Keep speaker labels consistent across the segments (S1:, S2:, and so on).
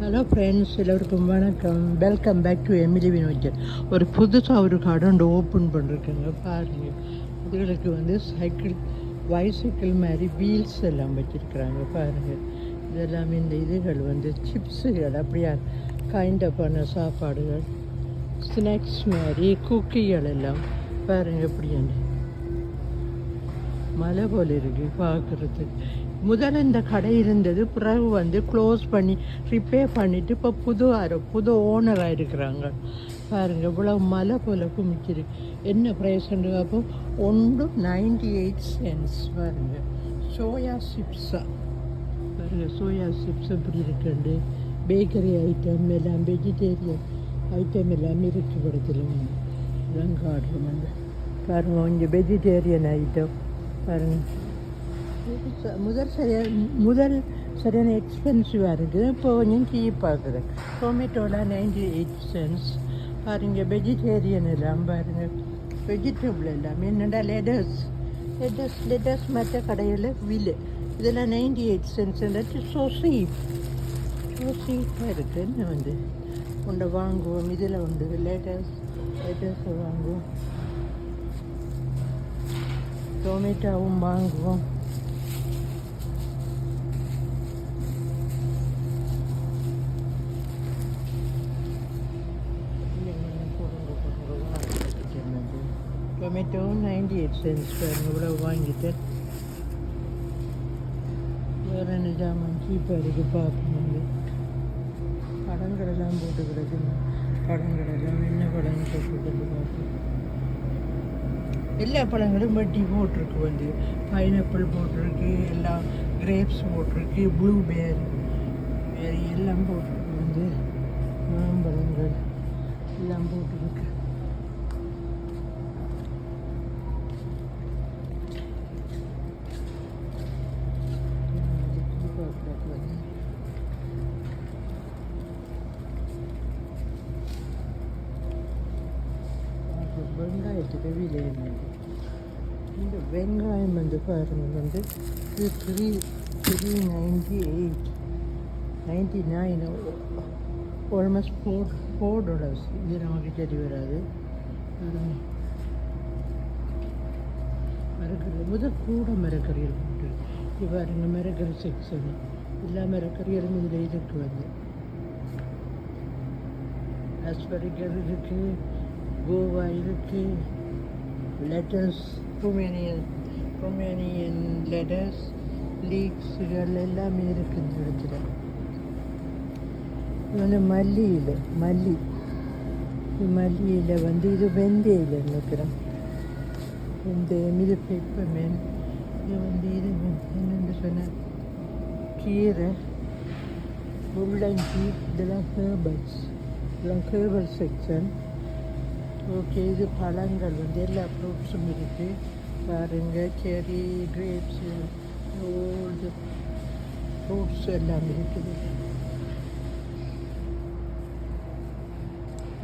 S1: Hello friends எல்லோருக்கும் வணக்கம். Welcome back to Emily Vinojan ஒரு புதுசாக ஒரு கடை ஓப்பன் பண்ணிருக்கேங்க. பாருங்கள் இதுகளுக்கு வந்து சைக்கிள் பைசைக்கிள் மாதிரி வீல்ஸ் எல்லாம் வச்சுருக்குறாங்க. பாருங்கள் இதெல்லாம் இந்த இதுகள் வந்து சிப்ஸுகள் அப்படியா கைண்ட் பண்ண சாப்பாடுகள் ஸ்நாக்ஸ் மாதிரி குக்கிகள் எல்லாம். பாருங்கள் எப்படியாண்டு மலை போல இருக்கு. பார்க்குறதுக்கு. முதல்ல இந்த கடை இருந்தது பிறகு வந்து க்ளோஸ் பண்ணி ரிப்பேர் பண்ணிவிட்டு இப்போ புது ஆர புது ஓனராக இருக்கிறாங்க. பாருங்கள் இவ்வளோ மலை போல் குமிச்சிருக்கு என்ன ப்ரைஸ்ன்னு அப்போ ஒன்று நைன்டி எயிட் சென்ஸ் பாருங்கள் சோயா சிப்ஸா பாருங்கள் சோயா சிப்ஸ் எப்படி இருக்குண்டு? பேக்கரி ஐட்டம் எல்லாம் வெஜிடேரியன் ஐட்டம் எல்லாம் இருக்கு படத்தில் இதெல்லாம் காட்டுறோம் வந்து. பாருங்கள் கொஞ்சம் வெஜிடேரியன் ஐட்டம் பாருங்கள் முதல் சரியான முதல் சரியான எக்ஸ்பென்சிவாக இருக்குது. இப்போ கொஞ்சம் சீப்பாக இருக்குது. டொமேட்டோலாம் நைன்டி எயிட் சென்ஸ் பாருங்கள் வெஜிடேரியன் எல்லாம் பாருங்கள் வெஜிடபிள் எல்லாம் என்னென்னா லெடர்ஸ் லெட்டர்ஸ் லெட்டர்ஸ் மற்ற கடையில் விலை. இதெல்லாம் ninety eight cents so cheap so சீப்பாக இருக்குது. என்ன வந்து? உண்டை வாங்குவோம். இதில் உண்டு லெட்டர்ஸ் லெட்டர்ஸை வாங்குவோம். டொமேட்டோவும் வாங்குவோம். டொமேட்டோவும் நைன்டி எயிட் சென்ஸ் பாருங்க இவ்வளோ வாங்கிட்டு வேறு என்ன ஜாமான்? சீப்பாக இருக்குது பார்க்கணுங்க பழங்களெல்லாம் போட்டு கிடக்குங்க பழங்களெல்லாம் என்ன படம் போட்டு பார்ப்போம் எல்லா பழங்களும் வட்டி போட்டிருக்கு வந்து. பைனாப்பிள் போட்டிருக்கு எல்லாம் கிரேப்ஸ் போட்டிருக்கு ப்ளூபேரி வேறு எல்லாம் போட்டிருக்கு வந்து. மாம்பழங்கள் எல்லாம் போட்டிருக்கு. வெங்காயத்துக்கு விலை வந்து இந்த வெங்காயம் வந்து பாருங்கள் வந்து இது three three ninety eight ninety nine almost four four dollars இது நமக்கு சரி வராது. மரக்கறி முதல் கூட மரக்கறிகள் உண்டு இது பாருங்க மரக்கறி செக்ஷன் எல்லா மரக்கறிகளும் இதில் இருக்குது வந்து. அஸ்பரிக்கல் இருக்கு. கோவா இருக்கு லெட்டர்ஸ் பொமேனியன் பொமேனியன் லெட்டர்ஸ் லீக்ஸுகள் எல்லாமே இருக்கு இந்த இடத்துல இது வந்து மல்லி. இலை மல்லி இது மல்லி இலை வந்து இது வெந்தய இலை நினைக்கிறேன் வெந்தயம் இது பெப்பர்மென் இது வந்து இது என்னென்னு சொன்ன கீரை முள்ளங்கி இதெல்லாம் ஹேர்பல்ஸ் இதெல்லாம் ஹேர்பல் செக்ஷன் ஓகே இது பழங்கள் வந்து எல்லா ஃப்ரூட்ஸும் இருக்குது பாருங்க செரி கிரேப்ஸ் ஓல்டு ஃப்ரூட்ஸ் எல்லாம் இருக்குது.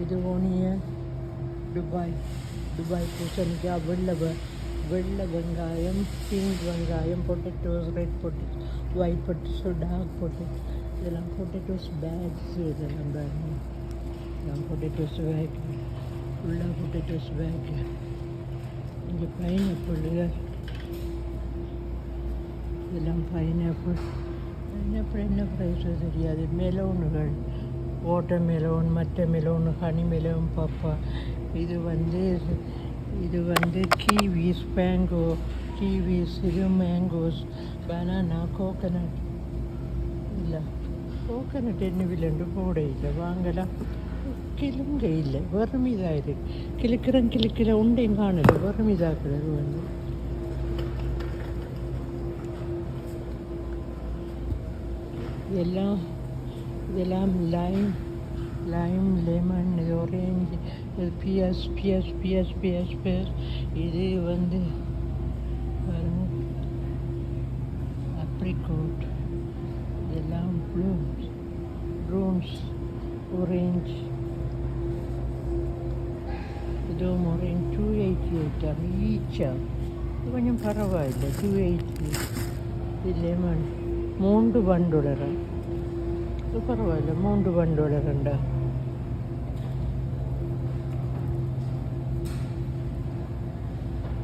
S1: இது ஓனியன் துபாய் துபாய் பூசணிக்காய் வெள்ளை வெள்ளை வெங்காயம் பிங்க் வெங்காயம் potatoes red potato white potato dark potato இதெல்லாம் பொட்டேட்டோஸ் பேக்ஸ் இதெல்லாம் பாருங்க. இதெல்லாம் பொட்டேட்டோஸ் பேக் ஃபுல்லாக பொட்டேட்டோஸ் பேக் இங்கே பைனாப்பிள் இதெல்லாம் பைனாப்பிள் பைனாப்பிள் என்ன ப்ரைஸோ தெரியாது. மெலோனுகள் ஓட்ட மெலோன் மற்ற மெலோன் ஹனி மெலோன் பாப்பா இது வந்து இது வந்து கீவிஸ் மேங்கோ கீவிஸ் சிறு மேங்கோஸ் பனானா கோகனட் இல்லை கோகனட் என்ன விலண்டு போட இல்லை. வாங்கலாம். கிளுங்க இல்லை வெறும் இதாக இருக்கு கிழக்கிறேன் கிழக்கிற உண்டையும் காணல வெறும் இதாக்குறது வந்து. இதெல்லாம் இதெல்லாம் லைம் லைம் லெமன் இது ஆரேஞ்சு இது பியஸ் பியஸ் பியஸ் பியஸ் பியஸ். இது வந்து அப்ரிகோட் இதெல்லாம் ப்ளூம்ஸ் ப்ரூன்ஸ் orange. ஈச்சா இது கொஞ்சம் பரவாயில்லை டூ எயிட்டி இது லெமன் மூன்று பண்டுலரம் ഇത് പരവായില്ല മൂന്ന് വണ്ടോടെ കണ്ട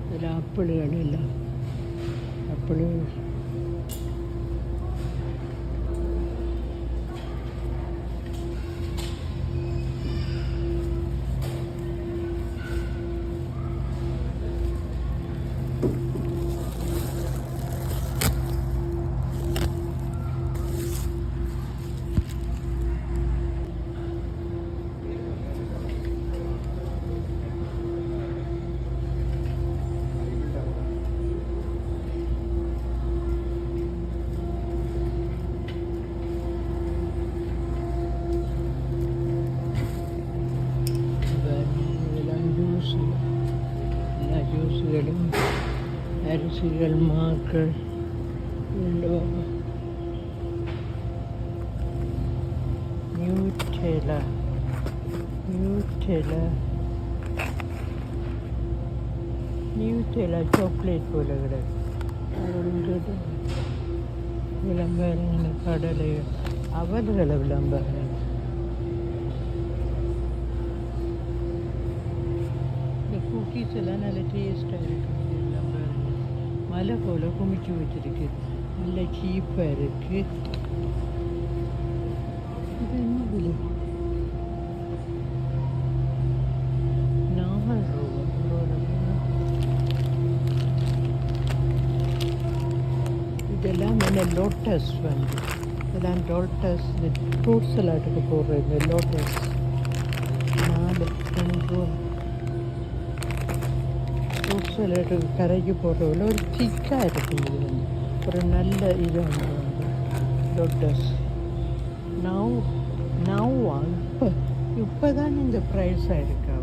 S1: ഇതിൽ ആപ്പിളുകളില്ല ആപ്പിള് गर्मा कर लो। न्यू ठेला। न्यू ठेला। न्यू ठेला चॉकलेट वो लग रहा है। और उनके तो विलंब ಕಡಲೆ ಅವಧಿಗಳ ವಿಳಂಬ ಈ ಕುಕೀಸ್ ಎಲ್ಲ നല്ല ಟೇಸ್ಟ್ ಆಯಿತು மலை போல் குமிச்சு வச்சிருக்கு நல்ல சீப்பாக இருக்கு இது என்ன விலை நாலு ரூபா ஒரு ரூபா. இதெல்லாம் என்ன லோட்டஸ் வந்து இதெல்லாம் லோட்டஸ் இந்த ஃப்ரூட் சலாட்டுக்கு போடுற இந்த லோட்டஸ் நாலு ரெண்டு ரூபா கரைக்கு போடுறதுல ஒரு திக்காக இருக்கும் இது வந்து ஒரு நல்ல இது வந்து வந்து லோட்டஸ் நவ் நவ்வா இப்போ இப்போ தான் இந்த ப்ரைஸ் இருக்கா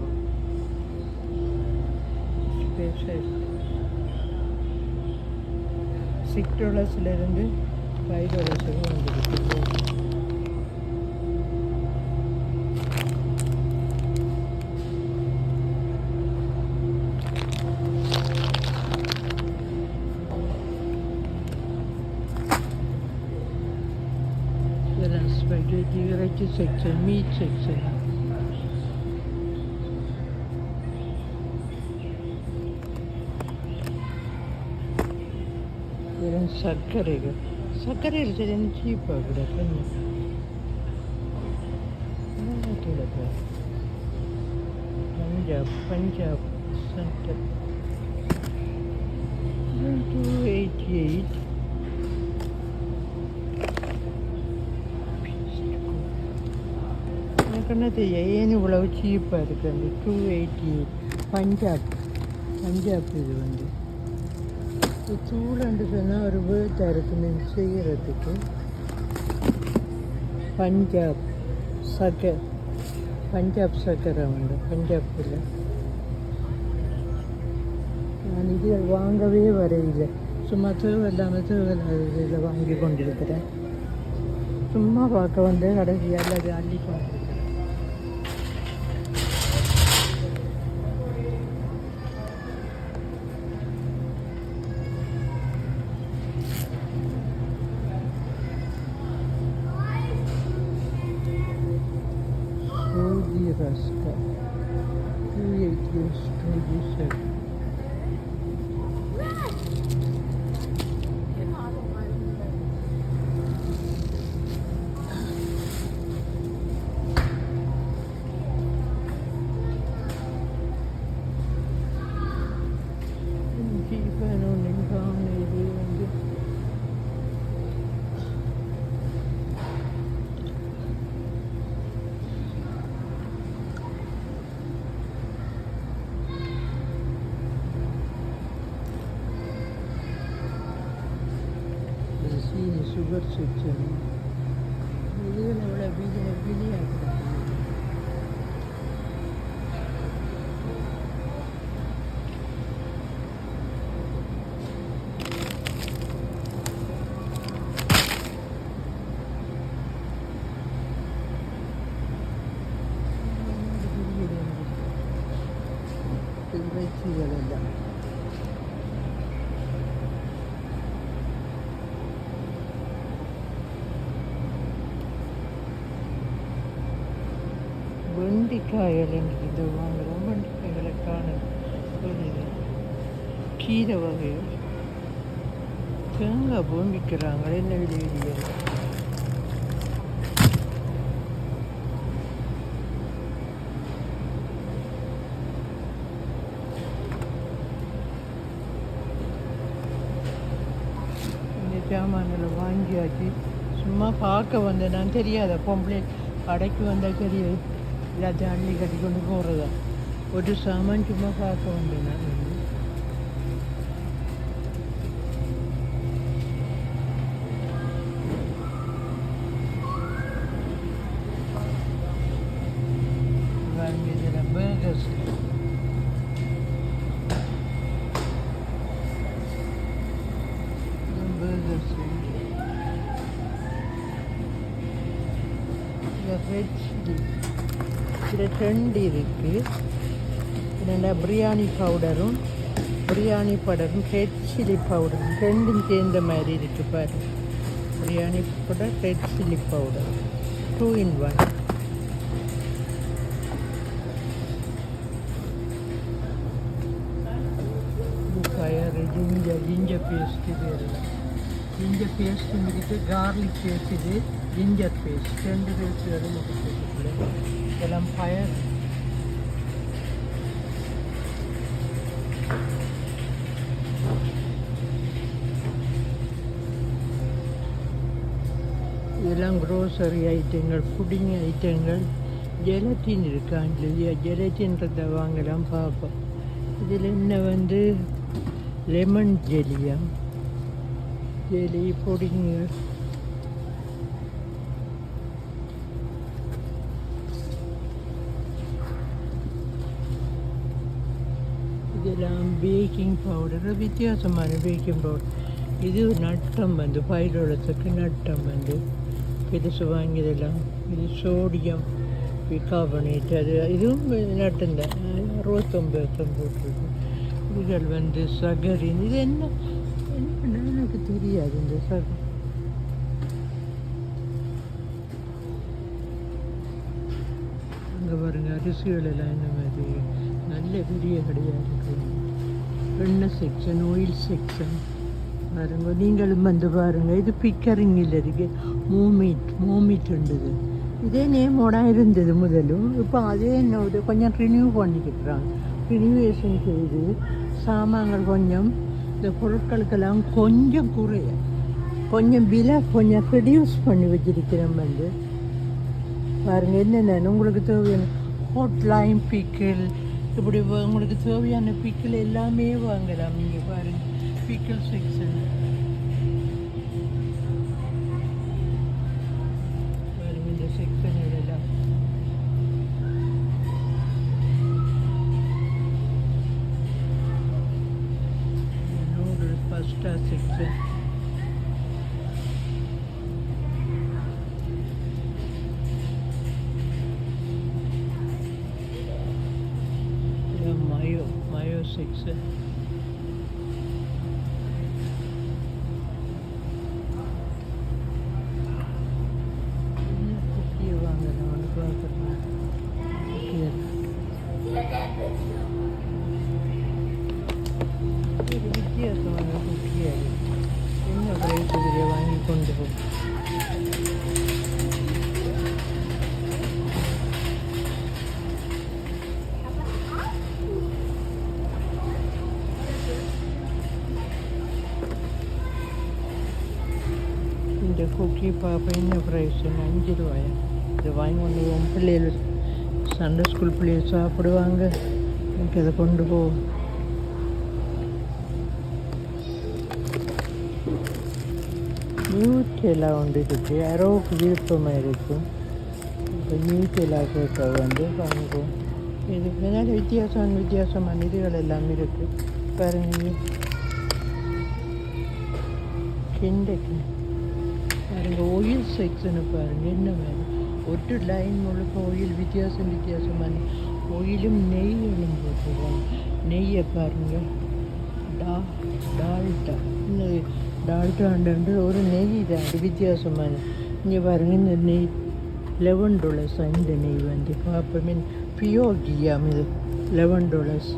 S1: சிக்ஸ் டாலர்ஸ்லேருந்து ஃபைவ் டாலர்ஸுக்கு வந்துருக்கு இறைச்சி செக்ஷன் மீட் செக்ஷன் இதெல்லாம் சர்க்கரைகள் சர்க்கரைகள் சரி சீப்பாக கிடக்கு Punjab Punjab centre two eighty eight எனக்கு என்ன தெரியும் ஏன் இவ்வளவு சீப்பாக இருக்குது அந்த டூ எயிட்டி பஞ்சாப். பஞ்சாப் இது வந்து. இது தூளண்டு சொன்னால் ஒரு வேர்த்தாக இருக்குது செய்கிறதுக்கு பஞ்சாப் சக்கரை. பஞ்சாப் சக்கரை உண்டு. பஞ்சாப்பில் நான் இது வாங்கவே வரையில. சும்மா தேவையில்லாமல் தேவையில்லாத இதில் வாங்கி கொண்டிருக்கிறேன். சும்மா பார்க்க வந்து கடைசியால் அது அள்ளி கொண்டிருக்கிறேன் வெண்டிக்காயில் இது வாங்குகிறோம் வெண்டிக்காய்களை ஒரு புரியுது கீரை வகைகள். தேங்காய் பூ விற்கிறாங்க என்ன விலையில் இந்த சாமான்களை வாங்கியாச்சு. சும்மா பார்க்க வந்தேன். நான் தெரியாத பொம்பளை கடைக்கு வந்தால் தெரியாது. எல்லாத்தையும் அள்ளி கட்டி கொண்டு போகிறதா ஒரு சாமான் சும்மா ரெண்டு இருக்குது என்னென்னா பிரியாணி பவுடரும் பிரியாணி பவுடரும் ரெட் சில்லி பவுடரும் ரெண்டும் சேர்ந்த மாதிரி இருக்குது பாரு. Biryani powder red chilli powder two in one பயறு ஜிஞ்சர் ஜிஞ்சர் பேஸ்ட்டு இது ஜிஞ்சர் பேஸ்ட் இருக்குது கார்லிக் பேஸ்ட் இது ஜிஞ்சர் பேஸ்ட் ரெண்டு பேஸ்ட் அது இருக்குது இதெல்லாம் ஃபயர் இதெல்லாம் க்ரோசரி ஐட்டங்கள் புடிங் ஐட்டங்கள் ஜெலத்தின் இருக்காங்க இல்லையா? ஜெலத்தின்றதை வாங்கலாம் பார்ப்போம். இதில் என்ன வந்து? லெமன் ஜெலியம் ஜெலி புடிங்கு இதெல்லாம் பேக்கிங் பவுடர் வித்தியாசமான பேக்கிங் பவுடர் இது நட்டம் வந்து பயிரோளத்துக்கு நட்டம் வந்து பெருசு வாங்கியதெல்லாம் இது சோடியம் பிகார்பனேட் அது இதுவும் நட்டம் தான் அறுபத்தொம்பது வருஷம் போட்டிருக்கு இதுகள் வந்து சகரின் இது என்ன என்ன எனக்கு தெரியாது இந்த சகர் அங்கே பாருங்க அரிசிகள் எல்லாம் இந்த மாதிரி நல்ல பெரிய கடையாக இருக்குது எண்ணெய் செக்ஷன் ஆயில் செக்ஷன் பாருங்க நீங்களும் வந்து பாருங்க இது பிக்கரிங்கில் இருக்கு மூமிட் மூமிட் இருந்தது இதே நேமோட இருந்தது முதலும். இப்போ அதே என்ன கொஞ்சம் ரினியூ பண்ணிக்கிட்டுறாங்க. ரினியூவேஷன் செய்து சாமான்கள் கொஞ்சம் இந்த பொருட்களுக்கெல்லாம் கொஞ்சம் குறைய கொஞ்சம் விலை கொஞ்சம் ரெடியூஸ் பண்ணி வச்சிருக்கிறோம் வந்து. பாருங்கள் என்னென்ன உங்களுக்கு தேவையான ஹோட் லைம் பிக்கிள் இப்படி உங்களுக்கு தேவையான பிக்கிள் எல்லாமே வாங்கலாம். நீங்கள் பாருங்கள் பிக்கிள் செக்ஷன் பாப்பா என்ன ப்ரைஸ் அஞ்சு ரூபாயா இது வாங்கி கொண்டு போவோம். பிள்ளைகள் சண்டே ஸ்கூல் பிள்ளைகள் சாப்பிடுவாங்க. எனக்கு இதை கொண்டு போவோம். நியூட்ரெல்லாம் ஒன்று இருக்கு. யாரோவுக்கு விருப்பமாக இருக்கும். இப்போ நியூட்ரெல்லாம் கேட்க வந்து வாங்குவோம். இது நல்ல வித்தியாசம் வித்தியாசமான இதுகள் எல்லாம் இருக்குது பாருங்க கிண்டக்கு பாருங்க ஆயில் செக்ஷனை பாருங்க. என்ன வேணும்? ஒரு லைன் முழுக்க ஆயில் வித்தியாசம் வித்தியாசமான ஆயிலும் நெய்களும் போட்டுருவாங்க. நெய்யை பாருங்க. டா டால்டா. இந்த டால்டாண்டு ஒரு நெய் தான் அது வித்தியாசமான இங்கே பாருங்க இந்த நெய் லெவன் டாலர்ஸ் இந்த நெய் வந்து பார்ப்போமே பியோர் கியாம் இது லெவன் டாலர்ஸ்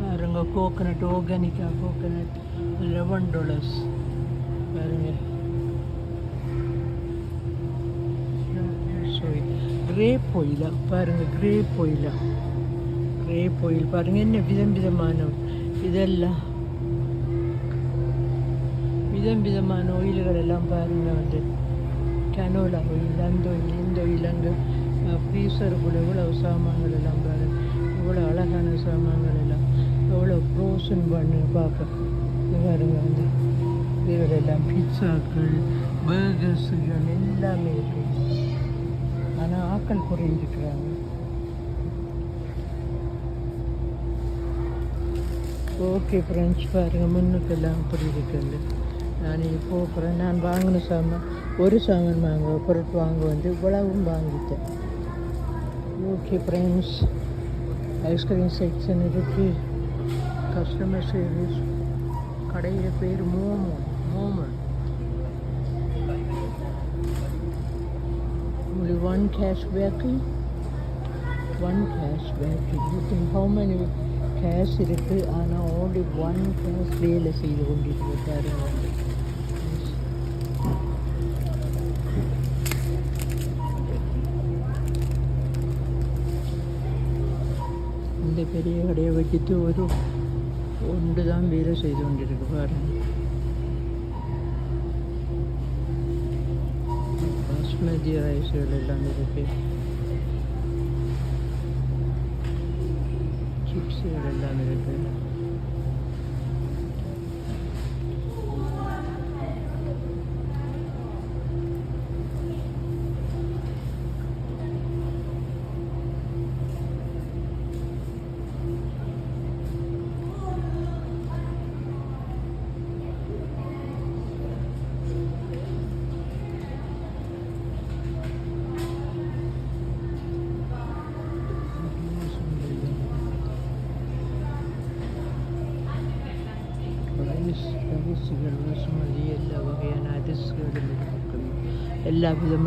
S1: பாருங்க கோகனட் ஆர்கானிக்கா கோகனட் லெவன் டாலர்ஸ் பாருங்கள் கிரேப் ஆயிலா பாருங்கள் கிரேப் ஆயிலா கிரேப் ஆயில் பாருங்கள் என்ன விதம் விதமான இதெல்லாம். விதம் விதமான ஒயில்கள் எல்லாம் பாருங்கள் வந்து. கனோலா ஒயில் அந்த ஒயில் இந்த ஒயில் அங்கே ஃப்ரீசருக்குள்ள இவ்வளோ சாமான்கள் எல்லாம் பாருங்கள் இவ்வளோ அழகான சாமான்கள் எல்லாம். எவ்வளோ ப்ரோசன் பண்ணு பார்க்க பாருங்கள் பாருங்க வந்து. இதிலெல்லாம் பிட்சாக்கள் பர்கர்ஸுகள் எல்லாமே இருக்குது ஆனால் ஆக்கள் குறைஞ்சிருக்கிறாங்க. ஓகே ஃப்ரெண்ட்ஸ் பாருங்கள் முன்னுக்கெல்லாம் அப்படி இருக்குது நான் போகிறேன் நான் வாங்கின சாமான் ஒரு சாமான் வாங்க பொருட்கள் வாங்க வந்து இவ்வளவும் வாங்கிட்டேன். Okay friends ice cream section இருக்குது கஸ்டமர் சர்வீஸ் கடையில் பேர் momo momo. Only one cash back one cash back you think how many cash இருக்கு? ஆனால் only one cash வேலை செய்து கொண்டிருக்கிறாரு. இந்த பெரிய கடையை வச்சுட்டு ஒரு ஒன்று தான் வேலை செய்து கொண்டிருக்கு பாருங்க பாஸ்மதி ரைஸ்கள் எல்லாம் இருக்கு சிப்ஸுகள்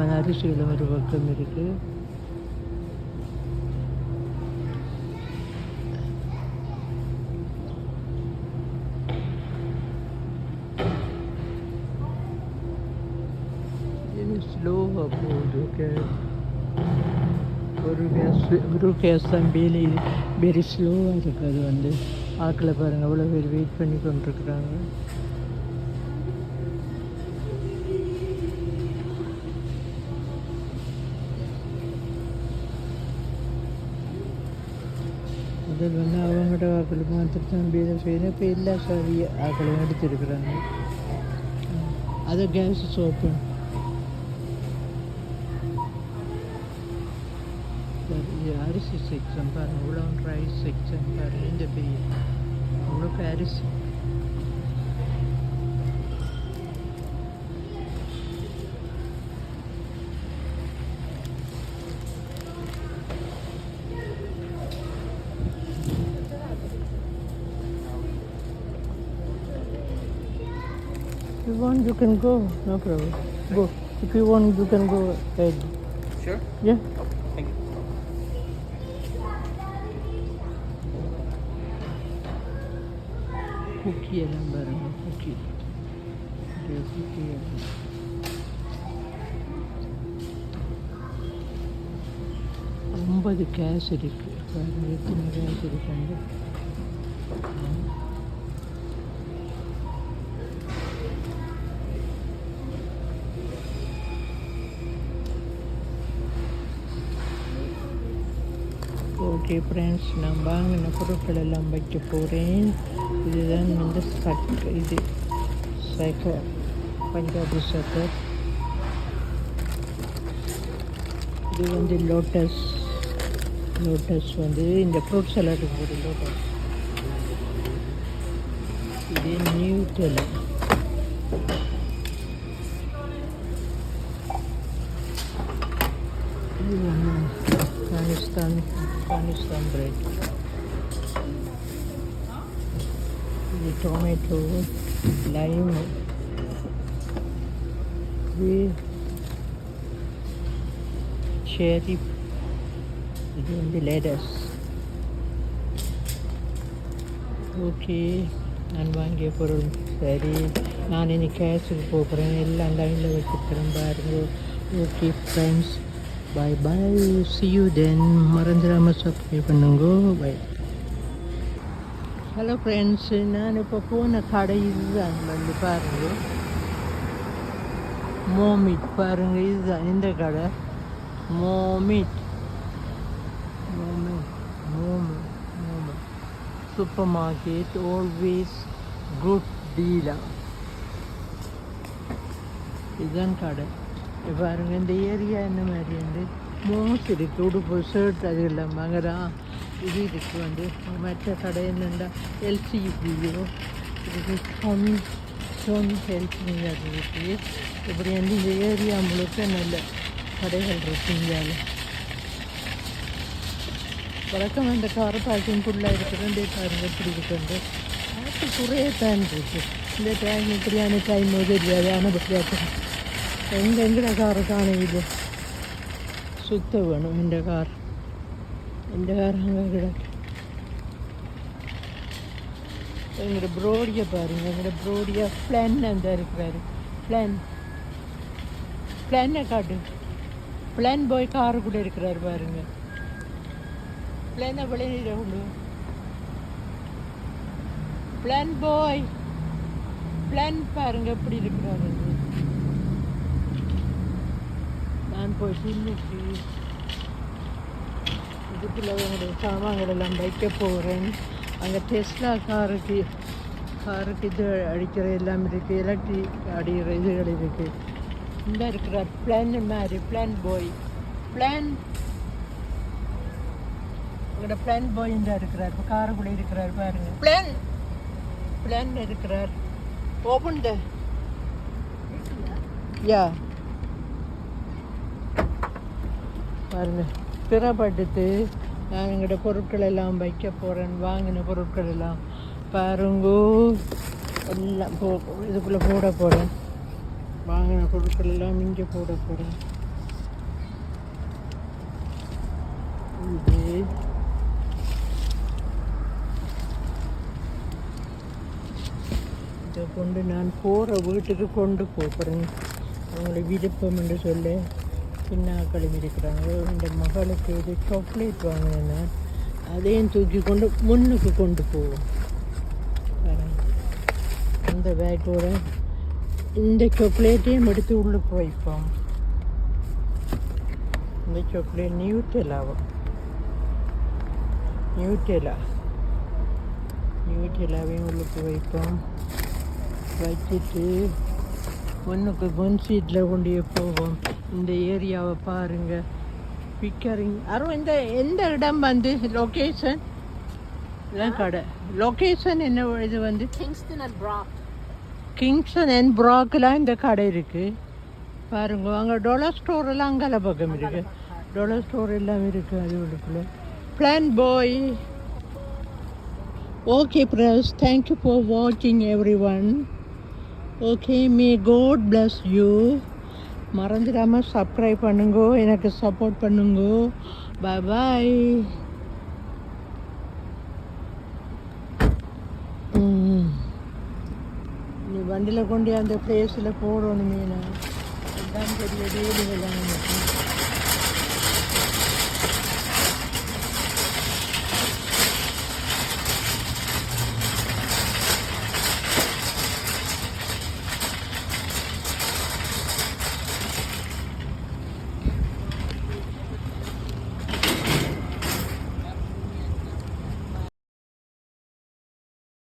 S1: எல்லா அரிசியிலும் ஒரு பக்கம் இருக்கு. ஸ்லோவாக போகுது ஒரு கேஸ் ஒரு கேஸ் தான் வேலை வெரி ஸ்லோவாக இருக்குது அது வந்து. ஆக்கில் பாருங்கள் அவ்வளோ பேர் வெயிட் பண்ணி கொண்டிருக்கிறாங்க. அதில் வந்து அவங்களோட ஆக்கள் மாத்திரம் தான் வேலை செய்யணும் இப்போ எல்லா சாவி ஆக்களையும் எடுத்துருக்குறாங்க அதை கேஸ் ஓப்பன் இது அரிசி செக்ஷன் பாருங்கள் இவ்வளோ ரைஸ் செக்ஷன் பாருங்கள் இந்த பெரிய can go. No problem. Go. If you want, you can go ahead.
S2: Sure.
S1: Yeah.
S2: Thank you.
S1: Cookie எல்லாம் பாருங்க குக்கி இது குக்கி எல்லாம் ஒன்பது கேஸ் இருக்கு பாருங்க எத்தனை கேஸ் இருக்காங்க ஓகே ஃப்ரெண்ட்ஸ் நான் வாங்கின பொருட்கள் எல்லாம் வைக்க போகிறேன் இதுதான் வந்து சக் இது சக்கர் பஞ்சாபி சக்கர் இது வந்து லோட்டஸ் லோட்டஸ் வந்து இந்த ஃப்ரூட் சலாடுக்கு ஒரு லோட்டஸ். இது நியூட்டெலா இது ஒன்று Afghanistan, Afghanistan bread. The tomato, lime, the cherry இது வந்து லேடர்ஸ் ஓகே நான் வாங்கிய பொருள் சரி நான் இனி கேஷுக்கு போகிறேன் எல்லாம் லைனில் வச்சுருக்கிறேன் பாருங்க okay friends bye bye see you then மறந்துடாமல் சப்ஸ்கிரைப் பண்ணுங்க பாய் ஹலோ ஃப்ரெண்ட்ஸ் நான் இப்போ போன கடை இதுதான் வந்து பாருங்க மோமிட் பாருங்க இதுதான் இந்த கடை மோமிட் மோமிட் மோமிட் மோமிட் சூப்பர் மார்க்கெட் ஆல்வேஸ் குட் டீலா இதுதான் கடை இப்ப பாருங்க இந்த ஏரியா என்ன மாதிரி வந்து மோஸ் இருக்குது உடுப்பு ஷர்ட் அது இல்லை அங்கே இது இருக்கு வந்து மற்ற கடை என்னென்னா எல்சிபியோ இதுக்கு சொன் சொன் ஹெல்த் அது இருக்குது இப்படி வந்து இந்த ஏரியா முழுக்க நல்ல கடைகள் இருக்கு இந்தியாவில் வழக்கம் அந்த கார் பார்க்கிங் ஃபுல்லாக இருக்கிறதே பாருங்க எப்படி இருக்குண்டு பார்த்து குறைய தான் இருக்கு இந்த டைம் இப்படியான டைம் தெரியாது ஆனால் பற்றியாக எங்கே எங்கட காரை காணவில்லை சுத்த வேணும் இந்த கார் இந்த கார் அங்கே கிடக்கு எங்களோட ப்ரோடியை பாருங்க எங்களோட ப்ரோடியா பிளான் அந்த இருக்கிறாரு பிளான் பிளானை காட்டு பிளான் போய் காரு கூட இருக்கிறாரு பாருங்க பிளானை விளையாட உண்டு பிளான் பாய் பிளான் பாருங்க எப்படி இருக்கிறாரு நான் போய் பின்னுக்கு இதுக்குள்ள என்னுடைய சாமான்கள் எல்லாம் வைக்க போகிறேன் அங்கே டெஸ்லா காருக்கு காருக்கு இது அடிக்கிற எல்லாம் இருக்குது எலக்ட்ரிக் அடிக்கிற இதுகள் இருக்குது இந்த இருக்கிறார் பிளான் மாதிரி பிளான் பாய் பிளான் உங்களோட பிளான் பாய் இந்த இருக்கிறார். இப்போ காருக்குள்ளே இருக்கிறார் பாருங்க. பிளான் பிளான் இருக்கிறார். ஓப்பன் த யா பாருங்க. திறப்பட்டுத்து நான் எங்களோட பொருட்கள் எல்லாம் வைக்க போகிறேன் வாங்கின பொருட்கள் எல்லாம். பாருங்கோ. எல்லாம் போ இதுக்குள்ளே போட போகிறேன் வாங்கின பொருட்கள் எல்லாம் இங்கே போட போகிறேன் இது. இதை கொண்டு நான் போகிற வீட்டுக்கு கொண்டு போகிறேன் அவங்களை விருப்பம் என்று சொல்லு. பின்னாக்களும் இருக்கிறாங்க. இந்த மகளுக்கு இது சாக்லேட் வாங்கினேன். அதையும் தூக்கி கொண்டு முன்னுக்கு கொண்டு போவோம். அந்த பேக்கோட இந்த சாக்லேட்டையும் எடுத்து உள்ளுக்கு வைப்போம் இந்த சாக்லேட் நியூட்டெலாவும் நியூட்டெலா நியூட்டெலாவையும் உள்ளுக்கு வைப்போம். வச்சுட்டு பொண்ணுக்கு பொன் சீட்டில் கொண்டு போவோம். இந்த ஏரியாவை பாருங்க. பிக்கரிங் அரும் இந்த எந்த இடம் வந்து லொக்கேஷன் இதான் கடை? லொக்கேஷன் என்ன இது வந்து?
S2: Kingston and Brock.
S1: Kingston and ப்ராக்கெலாம் இந்த கடை இருக்குது பாருங்க அங்கே டொலர் ஸ்டோர் எல்லாம் அங்கால பக்கம் இருக்குது டொலர் ஸ்டோர் எல்லாம் இருக்குது அது உள்ளுக்குள்ள. பிளான் பாய் ஓகே ப்ரஸ் தேங்க்யூ ஃபார் வாட்சிங் everyone okay may god bless you மறந்துடாமல் சப்ஸ்கிரைப் பண்ணுங்க எனக்கு சப்போர்ட் பண்ணுங்க. பாய் பாய் நீ வண்டியில் கொண்டு அந்த பிளேஸில் போடணுமே நான் அதுதான் பெரிய வேலைகள்